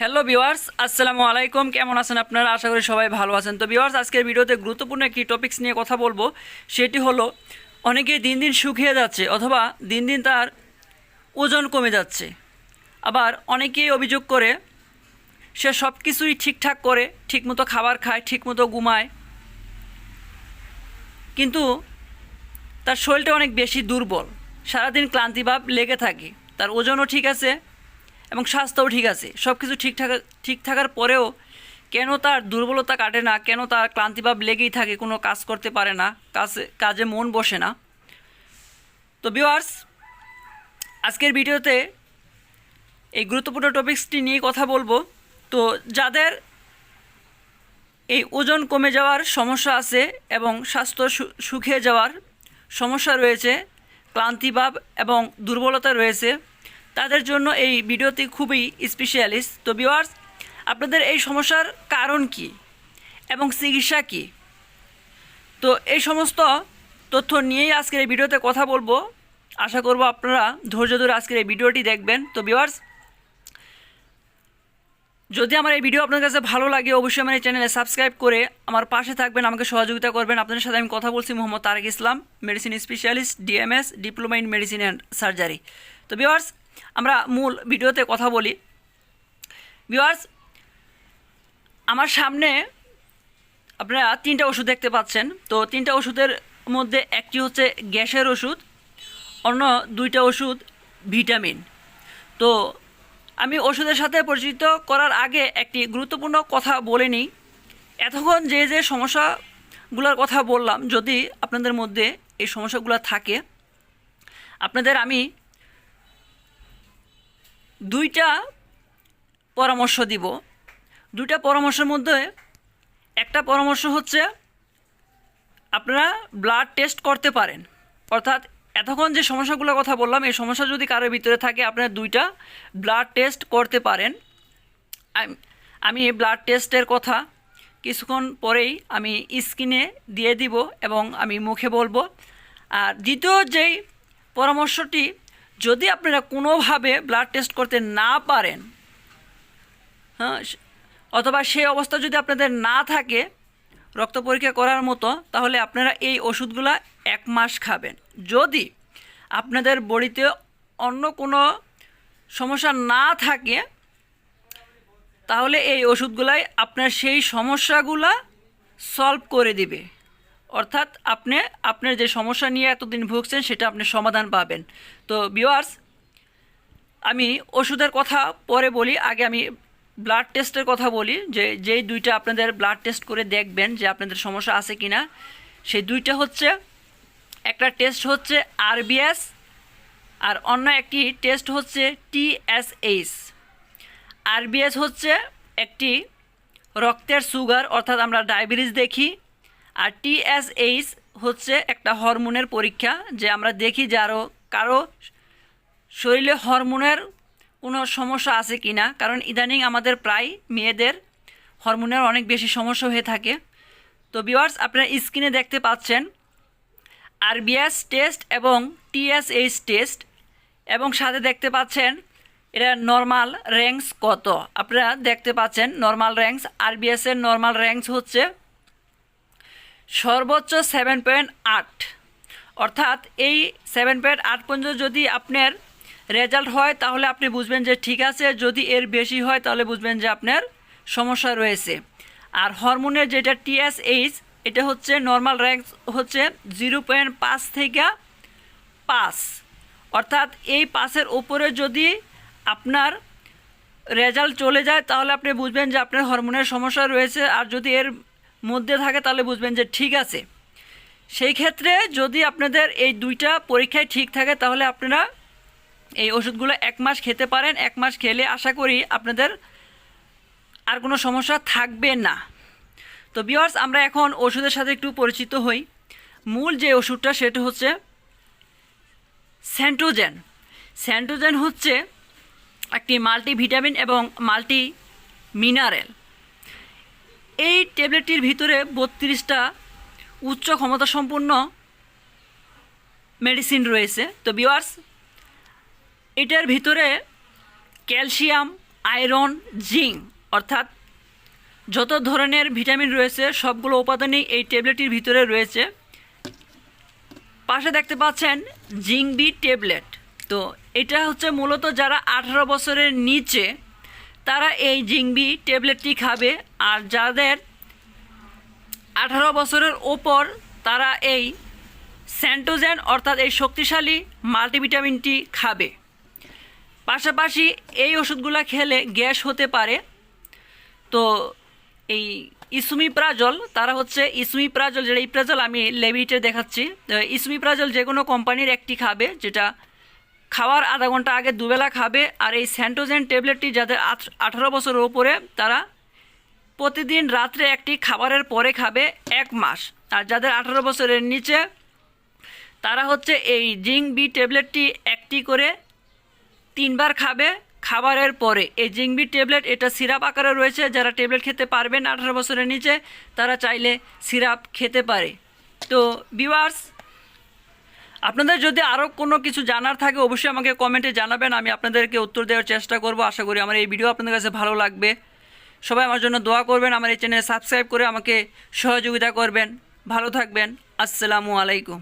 Hello viewers আসসালামু আলাইকুম কেমন আছেন আপনারা? আশা করি সবাই ভালো আছেন। তো ভিওয়ার্স আজকের ভিডিওতে গুরুত্বপূর্ণ একটি টপিক্স নিয়ে কথা বলব। সেটি হলো অনেকেই দিন দিন শুকিয়ে যাচ্ছে অথবা দিন দিন তার ওজন কমে যাচ্ছে। আবার অনেকেই অভিযোগ করে, সে সব কিছুই ঠিকঠাক করে, ঠিকমতো খাবার খায়, ঠিকমতো ঘুমায়। কিন্তু তার শরীরটা অনেক বেশি দুর্বল। সারাদিন ক্লান্তিভাব লেগে থাকে। তার ওজনও ঠিক আছে এবং স্বাস্থ্যও ঠিক আছে। সব কিছু ঠিক থাকা, ঠিক থাকার পরেও কেন তার দুর্বলতা কাটে না? কেন তার ক্লান্তিভাব লেগেই থাকে? কোনো কাজ করতে পারে না। কাজে কাজে মন বসে না। তো ভিউয়ার্স আজকের ভিডিওতে এই গুরুত্বপূর্ণ টপিকসটি নিয়ে কথা বলব। তো যাদের এই ওজন কমে যাওয়ার সমস্যা আছে এবং স্বাস্থ্য সু- শুকিয়ে যাওয়ার সমস্যা রয়েছে ক্লান্তিভাব এবং দুর্বলতা রয়েছে তাদের জন্য এই ভিডিওটি খুবই স্পেশালিস্ট তো ভিউয়ার্স আপনাদের এই সমস্যার কারণ কি এবং চিকিৎসা কি? তো এই সমস্ত তথ্য নিয়েই আজকের এই ভিডিওতে কথা বলব। আশা করব আপনারা ধৈর্য ধরে আজকের এই ভিডিওটি দেখবেন। তো ভিউয়ার্স যদি আমার এই ভিডিও আপনার কাছে ভালো লাগে, অবশ্যই আমার এই চ্যানেলে সাবস্ক্রাইব করে আমার পাশে থাকবেন, আমাকে সহযোগিতা করবেন। আপনাদের সাথে আমি কথা বলছি Mohammad Tarek Islam medicine specialist DMS diploma in medicine and surgery তো ভিওয়ার্স আমরা মূল ভিডিওতে কথা বলি। ভিওয়ার্স আমার সামনে আপনারা তিনটা ওষুধ দেখতে পাচ্ছেন। তো তিনটা ওষুধের মধ্যে একটি হচ্ছে গ্যাসের ওষুধ, অন্য দুইটা ওষুধ ভিটামিন। তো আমি ওষুধের সাথে পরিচিত করার আগে একটি গুরুত্বপূর্ণ কথা বলে নিই। এতক্ষণ যে যে সমস্যাগুলোর কথা বললাম, যদি আপনাদের মধ্যে এই সমস্যাগুলো থাকে, আপনাদের আমি দুইটা পরামর্শ দিব। দুইটা পরামর্শের মধ্যে একটা পরামর্শ হচ্ছে, আপনারা ব্লাড টেস্ট করতে পারেন। অর্থাৎ এতক্ষণ যে সমস্যাগুলোর কথা বললাম, এই সমস্যা যদি কারোর ভিতরে থাকে আপনারা দুইটা ব্লাড টেস্ট করতে পারেন। আমি এই ব্লাড টেস্টের কথা কিছুক্ষণ পরেই আমি স্কিনে দিয়ে দিব এবং আমি মুখে বলব। আর দ্বিতীয় যেই পরামর্শটি যদি আপনারা কোনোভাবে ব্লাড টেস্ট করতে না পারেন হ্যাঁ অথবা সেই অবস্থা যদি আপনাদের না থাকে, রক্ত পরীক্ষা করার মতো, তাহলে আপনারা এই ওষুধগুলো এক মাস খাবেন। যদি আপনাদের বডিতে অন্য কোনো সমস্যা না থাকে, তাহলে এই ওষুধগুলাই আপনার সেই সমস্যাগুলা সলভ করে দিবে। অর্থাৎ আপনি, আপনার যে সমস্যা নিয়ে এতদিন ভুগছেন, সেটা আপনি সমাধান পাবেন। তো বিওয়ার্স আমি ওষুধের কথা পরে বলি, আগে আমি ব্লাড টেস্টের কথা বলি, যে যেই দুইটা আপনাদের ব্লাড টেস্ট করে দেখবেন যে আপনাদের সমস্যা আছে কি না সেই দুইটা হচ্ছে, একটা টেস্ট হচ্ছে আরবিএস আর অন্য একটি টেস্ট হচ্ছে টিএসএইচ আরবিএস হচ্ছে একটি রক্তের সুগার অর্থাৎ আমরা ডায়াবেটিস দেখি আর টিএসএইচ হচ্ছে একটা হরমোনের পরীক্ষা যে আমরা দেখি যে আরও কারও শরীরে হরমোনের কোনো সমস্যা আছে কি না কারণ ইদানিং আমাদের প্রায় মেয়েদের হরমোনের অনেক বেশি সমস্যা হয়ে থাকে। তো বিওয়ার্স আপনারা স্ক্রিনে দেখতে পাচ্ছেন আরবিএস টেস্ট এবং টিএসএইচ টেস্ট এবং সাথে দেখতে পাচ্ছেন এটা নর্মাল র্যাঙ্কস কত। আপনারা দেখতে পাচ্ছেন নর্মাল র্যাঙ্কস আরবিএস এর নর্মাল র্যাঙ্কস হচ্ছে সর্বোচ্চ সেভেন পয়েন্ট আট। অর্থাৎ এই সেভেন পয়েন্ট আট পর্যন্ত যদি আপনার রেজাল্ট হয়, তাহলে আপনি বুঝবেন যে ঠিক আছে, যদি এর বেশি হয়, তাহলে বুঝবেন যে আপনার সমস্যা রয়েছে। আর হরমোনের যেটা টিএসএইচ এটা হচ্ছে নর্মাল র্যাঙ্ক হচ্ছে জিরো পয়েন্ট পাঁচ থেকে পাঁচ। অর্থাৎ এই পাঁচের উপরে যদি আপনার রেজাল্ট চলে যায়, তাহলে আপনি বুঝবেন যে আপনার হরমোনের সমস্যা রয়েছে। আর যদি এর মধ্যে থাকে, তাহলে বুঝবেন যে ঠিক আছে। সেই ক্ষেত্রে যদি আপনাদের এই দুইটা পরীক্ষায় ঠিক থাকে, তাহলে আপনারা এই ওষুধগুলো এক মাস খেতে পারেন। এক মাস খেলে আশা করি আপনাদের আর কোনো সমস্যা থাকবে না। তো বিয়ার্স আমরা এখন ওষুধের সাথে একটু পরিচিত হই। মূল যে ওষুধটা, সেটা হচ্ছে স্যান্টোজেন স্যান্টোজেন হচ্ছে একটি মাল্টিভিটামিন এবং মাল্টি মিনারেল ট্যাবলেটটির ভিতরে বত্রিশটা উচ্চ ক্ষমতা সম্পন্ন মেডিসিন রয়েছে। তো বিওয়ার্স এটার ভিতরে ক্যালসিয়াম, আয়রন, জিঙ্ক, অর্থাৎ যত ধরনের ভিটামিন রয়েছে, সবগুলো উপাদানই এই ট্যাবলেটটির ভিতরে রয়েছে। পাশে দেখতে পাচ্ছেন জিঙ্ক বি ট্যাবলেট। তো এটা হচ্ছে মূলত যারা আঠারো বছরের নিচে, তারা এই জিঙ্ক বি ট্যাবলেটটি খাবে। আর যাদের আঠারো বছরের ওপর তারা এই স্যান্টোজেন অর্থাৎ এই শক্তিশালী মাল্টিভিটামিনটি খাবে। পাশাপাশি এই ওষুধগুলো খেলে গ্যাস হতে পারে। তো এই ইসুমিপ্রাজল, তারা হচ্ছে ইসুমিপ্রাজল, যেটা ইপ্রাজল আমি লেবিটে দেখাচ্ছি ইসুমিপ্রাজল যে কোনো কোম্পানির একটি খাবে, যেটা খাওয়ার আধা ঘণ্টা আগে দুবেলা খাবে, আর এই স্যান্টোজেন ট্যাবলেটটি যাদের আঠ- আঠারো বছরের ওপরে তারা প্রতিদিন রাত্রে একটি খাবারের পরে খাবে এক মাস। আর যাদের আঠারো বছরের নিচে, তারা হচ্ছে এই জিঙ্ক বি ট্যাবলেটটি একটি করে তিনবার খাবে খাবারের পরে। এই জিঙ্ক বি ট্যাবলেট, এটা সিরাপ আকারে রয়েছে। যারা ট্যাবলেট খেতে পারবেন আঠারো বছরের নিচে, তারা চাইলে সিরাপ খেতে পারে। তো বিওয়ার্স আপনাদের যদি আরও কোনো কিছু জানার থাকে, অবশ্যই আমাকে কমেন্টে জানাবেন। আমি আপনাদেরকে উত্তর দেওয়ার চেষ্টা করব। আশা করি আমার এই ভিডিও আপনাদের কাছে ভালো লাগবে। সবাই আমার জন্য দোয়া করবেন, আমার এই চ্যানেল সাবস্ক্রাইব করে আমাকে সহযোগিতা করবেন। ভালো থাকবেন। আসসালামু আলাইকুম।